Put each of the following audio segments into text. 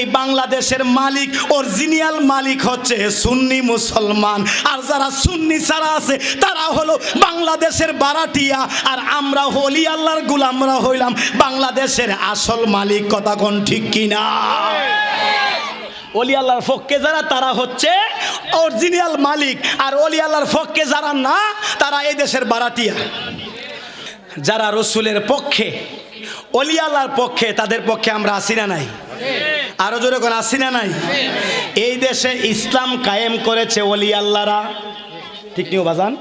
এই বাংলাদেশের মালিক অরিজিনাল মালিক হচ্ছে সুন্নি মুসলমান। আর যারা সুন্নি ছাড়া আছে, তারা হলো বাংলাদেশের বারাটিয়া আর আমরা হলি আল্লাহর গুলামরা হইলাম বাংলাদেশের আসল মালিক। কথা কোন ঠিক কিনা? অলি আল্লাহর পক্ষে যারা, তারা হচ্ছে অরিজিনাল মালিক। আর অলি আল্লাহর যারা না, তারা এই দেশের বারাটিয়া যারা রসুলের পক্ষে অলি আল্লাহর পক্ষে, তাদের পক্ষে আমরা আসি না নাই? আরও জোরে কোন আসি না নাই? এই দেশে ইসলাম কায়েম করেছে অলি আল্লাহরা ঠিক নিও বাজান?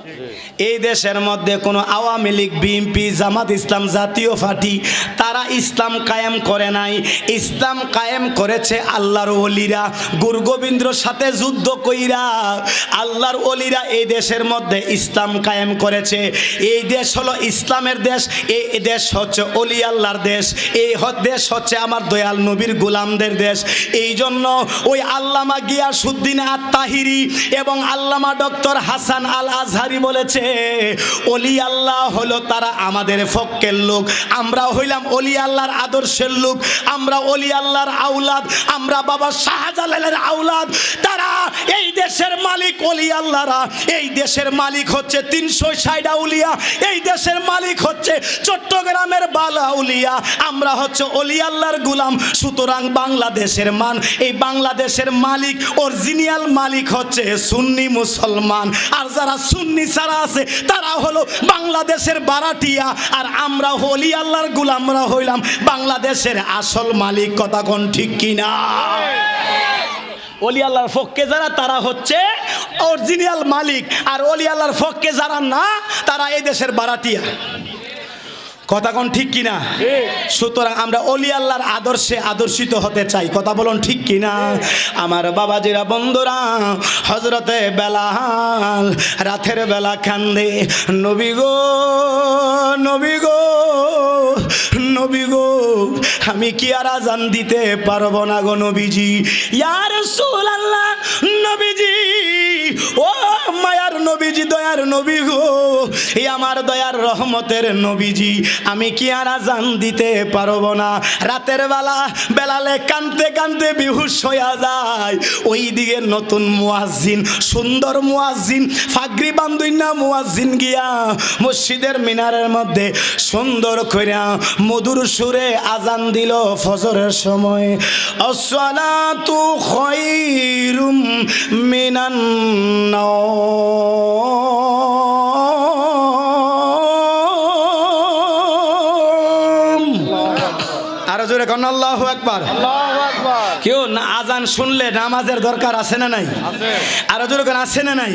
এই দেশের মধ্যে কোনো Awami League BNP Jamaat Islam, Jatiya party, তারা ইসলাম কায়েম করে নাই। ইসলাম কায়েম করেছে আল্লাহর অলিরা গুরু গোবিন্দ্রর সাথে যুদ্ধ কইরা। আল্লাহর অলিরা এই দেশের মধ্যে ইসলাম কায়েম করেছে। এই দেশ হলো ইসলামের দেশ, এই দেশ হচ্ছে অলি আল্লাহর দেশ, এই দেশ হচ্ছে আমার দয়াল নবীর গোলামদের দেশ। এই জন্য ওই আল্লামা গিয়াসুদ্দিন আত্মাহিরি এবং আল্লামা ডক্টর হাসান আল আজহারি বলেছে, অলি আল্লাহ হলো তারা আমাদের ফক্কের লোক। আমরা হইলাম অলি আল্লাহর আদর্শের লোক। আমরা অলি আল্লাহর আউলাদ আমরা বাবা শাহজালালের আউলাদ তারা এই দেশের মালিক অলি আল্লাহরা। এই দেশের মালিক হচ্ছে তিনশো ষাট আউলিয়া এই দেশের মালিক হচ্ছে চট্টগ্রামের বালা আউলিয়া আমরা হচ্ছে অলি আল্লাহর গুলাম। সুতরাং বাংলাদেশের মান, এই বাংলাদেশের মালিক অরিজিনিয়াল মালিক হচ্ছে সুন্নি মুসলমান। আর যারা সুন্নি ছাড়া আছে, তারা হলো বাংলাদেশের বারাটিয়া। আর আমরা হলি আল্লাহর গুলামরা হইলাম বাংলাদেশের আসল মালিক কথা কোন ঠিক কিনা? অলি আল্লাহর ফক্কে যারা, তারা হচ্ছে অরিজিনাল মালিক। আর অলি আল্লাহর ফককে যারা না, তারা এই দেশের বারাটিয়া। কথা কোন ঠিক কিনা? সুতরাং আমরা অলি আল্লাহর আদর্শে আদর্শিত হতে চাই। কথা বলুন ঠিক কিনা? আমার বাবাজিরা বন্ধুরা হজরতে বেলাল রাতের বেলা খান্দে নবী গো নবী গো নবী গো আমি কি আর আজান দিতে পারব না গো নবীজি? ইয়ার সুল আল্লাহ নবীজি ও মায়ার নবীজি দয়ার নবী গো এই আমার দয়ার রহমতের নবীজি, আমি কি আর আজান দিতে পারব না? রাতের বেলা, বেলালে কানতে কানতে বিহুশ হইয়া যায়। ওই দিকে নতুন মুয়াজ্জিন, সুন্দর মুয়াজ্জিন, ফাগরি বান্ধুই না মুয়াজ্জিন গিয়া মসজিদের মিনারের মধ্যে সুন্দর কইরা মধুর সুরে আজান দিল ফজরের সময়। আসসালাতু খায়রুম মিনান আরও জোরে কন আল্লাহ একবার কেউ না আজান শুনলে নামাজের দরকার আছে না নাই? আরও জোরে কন আছে না নাই?